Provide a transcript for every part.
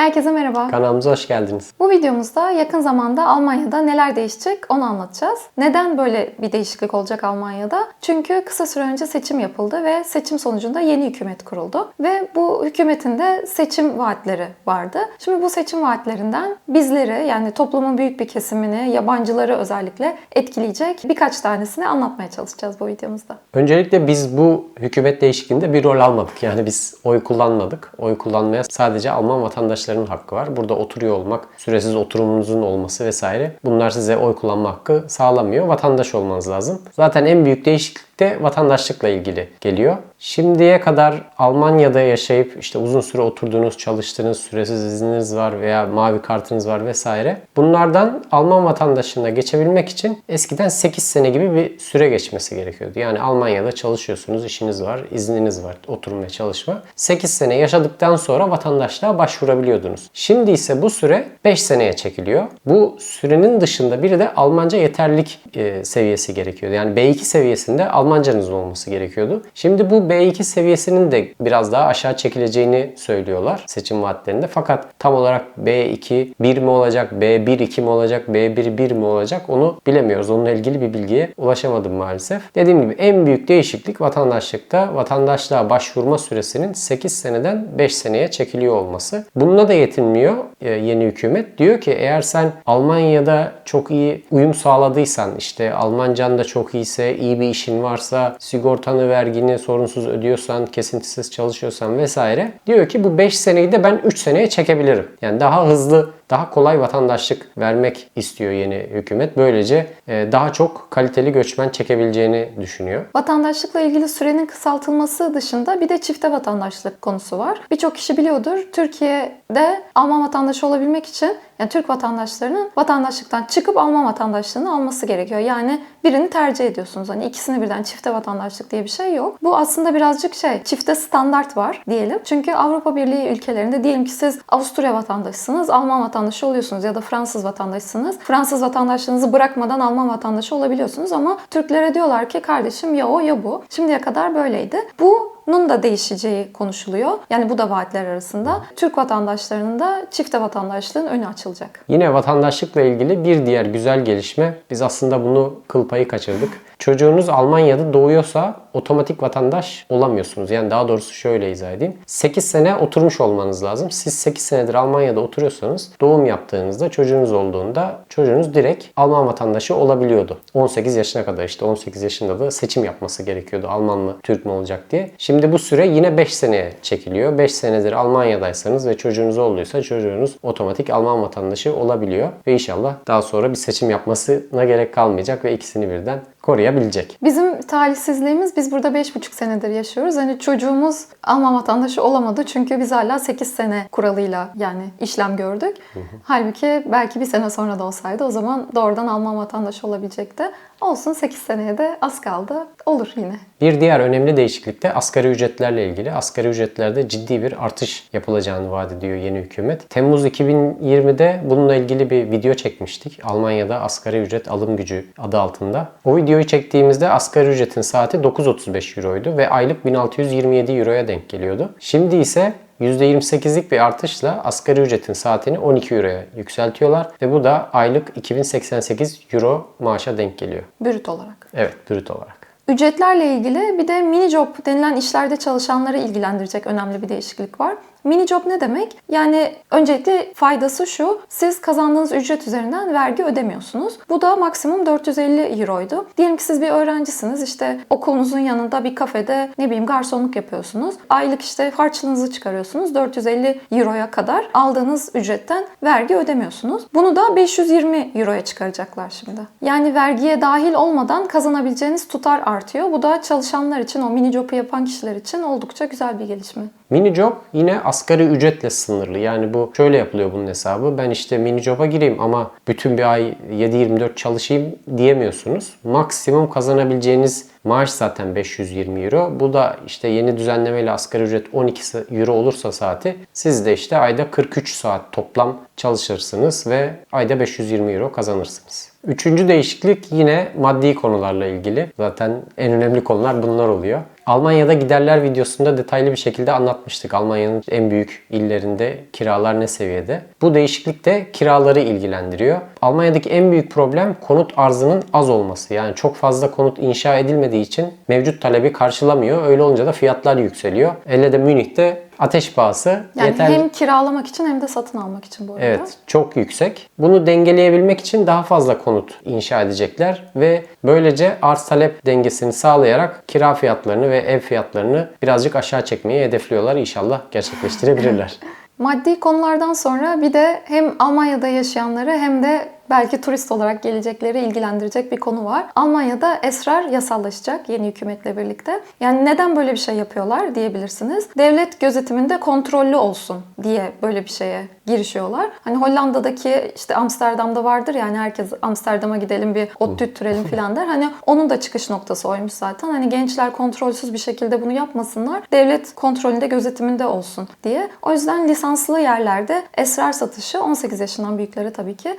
Herkese merhaba. Kanalımıza hoş geldiniz. Bu videomuzda yakın zamanda Almanya'da neler değişecek onu anlatacağız. Neden böyle bir değişiklik olacak Almanya'da? Çünkü kısa süre önce seçim yapıldı ve seçim sonucunda yeni hükümet kuruldu. Ve bu hükümetin de seçim vaatleri vardı. Şimdi bu seçim vaatlerinden bizleri yani toplumun büyük bir kesimini, yabancıları özellikle etkileyecek birkaç tanesini anlatmaya çalışacağız bu videomuzda. Öncelikle biz bu hükümet değişikliğinde bir rol almadık. Yani biz oy kullanmadık. Oy kullanmaya sadece Alman vatandaşlarının hakkı var. Burada oturuyor olmak, süresiz oturumunuzun olması vesaire. Bunlar size oy kullanma hakkı sağlamıyor. Vatandaş olmanız lazım. Zaten en büyük değişiklik de vatandaşlıkla ilgili geliyor. Şimdiye kadar Almanya'da yaşayıp işte uzun süre oturduğunuz, çalıştığınız, süresiz izniniz var veya mavi kartınız var vesaire. Bunlardan Alman vatandaşlığına geçebilmek için eskiden 8 sene gibi bir süre geçmesi gerekiyordu. Yani Almanya'da çalışıyorsunuz, işiniz var, izniniz var, oturmaya çalışma. 8 sene yaşadıktan sonra vatandaşlığa başvurabiliyordunuz. Şimdi ise bu süre 5 seneye çekiliyor. Bu sürenin dışında bir de Almanca yeterlilik e, seviyesi gerekiyordu. Yani B2 seviyesinde Almancanızın olması gerekiyordu. Şimdi bu B2 seviyesinin de biraz daha aşağı çekileceğini söylüyorlar seçim vaatlerinde. Fakat tam olarak B2 1 mi olacak, B1 2 mi olacak, B1 1 mi olacak onu bilemiyoruz. Onunla ilgili bir bilgiye ulaşamadım maalesef. Dediğim gibi en büyük değişiklik vatandaşlıkta vatandaşlığa başvurma süresinin 8 seneden 5 seneye çekiliyor olması. Bununla da yetinmiyor e, yeni hükümet. Diyor ki eğer sen Almanya'da çok iyi uyum sağladıysan, işte Almancan da çok iyiyse, iyi bir işin varsa, sigortanı, vergini sorunsuz ödüyorsan, kesintisiz çalışıyorsan vesaire. Diyor ki bu 5 seneyi de ben 3 seneye çekebilirim. Yani daha hızlı daha kolay vatandaşlık vermek istiyor yeni hükümet. Böylece e, daha çok kaliteli göçmen çekebileceğini düşünüyor. Vatandaşlıkla ilgili sürenin kısaltılması dışında bir de çifte vatandaşlık konusu var. Birçok kişi biliyordur. Türkiye'de Alman vatandaşı olabilmek için yani Türk vatandaşlarının vatandaşlıktan çıkıp Alman vatandaşlığını alması gerekiyor. Yani birini tercih ediyorsunuz. Hani ikisini birden çifte vatandaşlık diye bir şey yok. Bu aslında birazcık şey çifte standart var diyelim. Çünkü Avrupa Birliği ülkelerinde diyelim ki siz Avusturya vatandaşısınız, Alman vatandaşı oluyorsunuz ya da Fransız vatandaşısınız. Fransız vatandaşlığınızı bırakmadan Alman vatandaşı olabiliyorsunuz ama Türklere diyorlar ki kardeşim ya o ya bu. Şimdiye kadar böyleydi. Bu bunun da değişeceği konuşuluyor. Yani bu da vaatler arasında. Türk vatandaşlarının da çifte vatandaşlığın önü açılacak. Yine vatandaşlıkla ilgili bir diğer güzel gelişme. Biz aslında bunu kıl payı kaçırdık. Çocuğunuz Almanya'da doğuyorsa otomatik vatandaş olamıyorsunuz. Yani daha doğrusu şöyle izah edeyim. 8 sene oturmuş olmanız lazım. Siz 8 senedir Almanya'da oturuyorsanız doğum yaptığınızda çocuğunuz olduğunda çocuğunuz direkt Alman vatandaşı olabiliyordu. 18 yaşına kadar işte 18 yaşında da seçim yapması gerekiyordu. Alman mı Türk mü olacak diye. Şimdi bu süre yine 5 seneye çekiliyor. 5 senedir Almanya'daysanız ve çocuğunuz olduysa çocuğunuz otomatik Alman vatandaşı olabiliyor. Ve inşallah daha sonra bir seçim yapmasına gerek kalmayacak ve ikisini birden koruyabilecek. Bizim talihsizliğimiz biz burada 5,5 senedir yaşıyoruz. Hani çocuğumuz Alman vatandaşı olamadı çünkü biz hala 8 sene kuralıyla yani işlem gördük. Halbuki belki bir sene sonra da olsaydı o zaman doğrudan Alman vatandaşı olabilecekti. Olsun 8 seneye de az kaldı. Olur yine. Bir diğer önemli değişiklik de asgari ücretlerle ilgili. Asgari ücretlerde ciddi bir artış yapılacağını vaat ediyor yeni hükümet. Temmuz 2020'de bununla ilgili bir video çekmiştik. Almanya'da asgari ücret alım gücü adı altında. O videoyu çektiğimizde asgari ücretin saati 9.35 euroydu ve aylık 1627 euroya denk geliyordu. Şimdi ise %28'lik bir artışla asgari ücretin saatini 12 euroya yükseltiyorlar ve bu da aylık 2088 euro maaşa denk geliyor. Brüt olarak. Evet, brüt olarak. Ücretlerle ilgili bir de mini job denilen işlerde çalışanları ilgilendirecek önemli bir değişiklik var. Mini job ne demek? Yani öncelikle faydası şu. Siz kazandığınız ücret üzerinden vergi ödemiyorsunuz. Bu da maksimum 450 euroydu. Diyelim ki siz bir öğrencisiniz. İşte okulunuzun yanında bir kafede ne bileyim garsonluk yapıyorsunuz. Aylık işte harçlığınızı çıkarıyorsunuz. 450 euroya kadar aldığınız ücretten vergi ödemiyorsunuz. Bunu da 520 euroya çıkaracaklar şimdi. Yani vergiye dahil olmadan kazanabileceğiniz tutar artıyor. Bu da çalışanlar için, o mini job'u yapan kişiler için oldukça güzel bir gelişme. Mini job yine asgari ücretle sınırlı. Yani bu şöyle yapılıyor bunun hesabı. Ben işte mini job'a gireyim ama bütün bir ay 7-24 çalışayım diyemiyorsunuz. Maksimum kazanabileceğiniz maaş zaten 520 euro. Bu da işte yeni düzenlemeyle asgari ücret 12 euro olursa saati siz de işte ayda 43 saat toplam çalışırsınız ve ayda 520 euro kazanırsınız. Üçüncü değişiklik yine maddi konularla ilgili. Zaten en önemli konular bunlar oluyor. Almanya'da giderler videosunda detaylı bir şekilde anlatmıştık. Almanya'nın en büyük illerinde kiralar ne seviyede. Bu değişiklik de kiraları ilgilendiriyor. Almanya'daki en büyük problem konut arzının az olması. Yani çok fazla konut inşa edilmediği için mevcut talebi karşılamıyor. Öyle olunca da fiyatlar yükseliyor. Hele de Münih'te ateş pahası Yani yeterli. hem kiralamak için hem de satın almak için bu arada. Evet, çok yüksek. Bunu dengeleyebilmek için daha fazla konut inşa edecekler ve böylece arz talep dengesini sağlayarak kira fiyatlarını ve ev fiyatlarını birazcık aşağı çekmeyi hedefliyorlar. İnşallah gerçekleştirebilirler. Maddi konulardan sonra bir de hem Almanya'da yaşayanları hem de belki turist olarak gelecekleri ilgilendirecek bir konu var. Almanya'da esrar yasallaşacak yeni hükümetle birlikte. Yani neden böyle bir şey yapıyorlar diyebilirsiniz. Devlet gözetiminde kontrollü olsun diye böyle bir şeye girişiyorlar. Hani Hollanda'daki işte Amsterdam'da vardır yani herkes Amsterdam'a gidelim bir ot tüttürelim falan der. Hani onun da çıkış noktası oymuş zaten. Hani gençler kontrolsüz bir şekilde bunu yapmasınlar. Devlet kontrolünde gözetiminde olsun diye. O yüzden lisanslı yerlerde esrar satışı 18 yaşından büyüklere tabii ki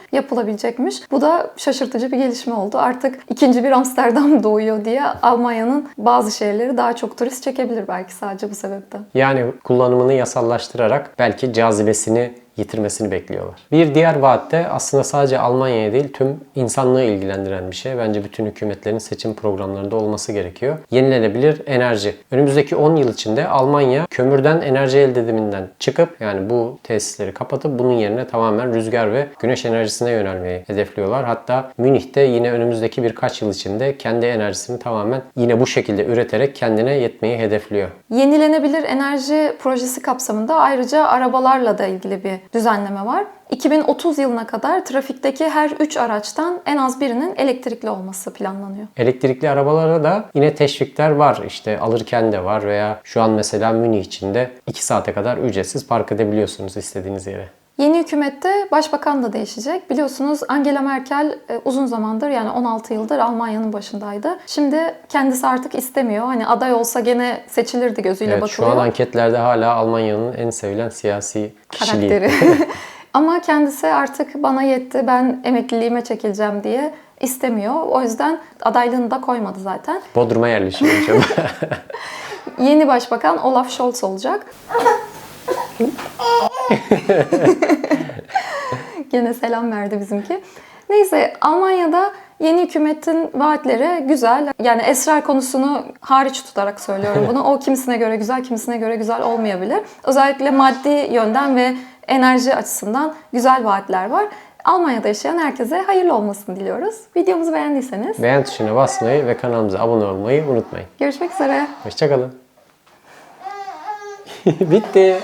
yapılabilecekmiş. Bu da şaşırtıcı bir gelişme oldu. Artık ikinci bir Amsterdam doğuyor diye Almanya'nın bazı şehirleri daha çok turist çekebilir belki sadece bu sebepten. Yani kullanımını yasallaştırarak belki cazibesini yitirmesini bekliyorlar. Bir diğer vaat de aslında sadece Almanya'ya değil tüm insanlığı ilgilendiren bir şey. Bence bütün hükümetlerin seçim programlarında olması gerekiyor. Yenilenebilir enerji. Önümüzdeki 10 yıl içinde Almanya kömürden enerji elde ediminden çıkıp yani bu tesisleri kapatıp bunun yerine tamamen rüzgar ve güneş enerjisine yönelmeyi hedefliyorlar. Hatta Münih'te yine önümüzdeki birkaç yıl içinde kendi enerjisini tamamen yine bu şekilde üreterek kendine yetmeyi hedefliyor. Yenilenebilir enerji projesi kapsamında ayrıca arabalarla da ilgili bir düzenleme var. 2030 yılına kadar trafikteki her 3 araçtan en az birinin elektrikli olması planlanıyor. Elektrikli arabalara da yine teşvikler var. İşte alırken de var veya şu an mesela Münih içinde 2 saate kadar ücretsiz park edebiliyorsunuz istediğiniz yere. Yeni hükümette başbakan da değişecek. Biliyorsunuz Angela Merkel e, uzun zamandır yani 16 yıldır Almanya'nın başındaydı. Şimdi kendisi artık istemiyor. Hani aday olsa gene seçilirdi gözüyle Evet, şu bakılıyor. an anketlerde hala Almanya'nın en sevilen siyasi kişiliği. karakteri. Ama kendisi artık bana yetti ben emekliliğime çekileceğim diye istemiyor. O yüzden adaylığını da koymadı zaten. Bodrum'a yerleşiyormuş o da. Yeni başbakan Olaf Scholz olacak. Gene selam verdi bizimki. Neyse Almanya'da yeni hükümetin vaatleri güzel. Yani esrar konusunu hariç tutarak söylüyorum bunu. O kimisine göre güzel, kimisine göre güzel olmayabilir. Özellikle maddi yönden ve enerji açısından güzel vaatler var. Almanya'da yaşayan herkese hayırlı olmasını diliyoruz. Videomuzu beğendiyseniz Beğen tuşuna basmayı ve kanalımıza abone olmayı unutmayın. görüşmek üzere. Hoşçakalın. ビって。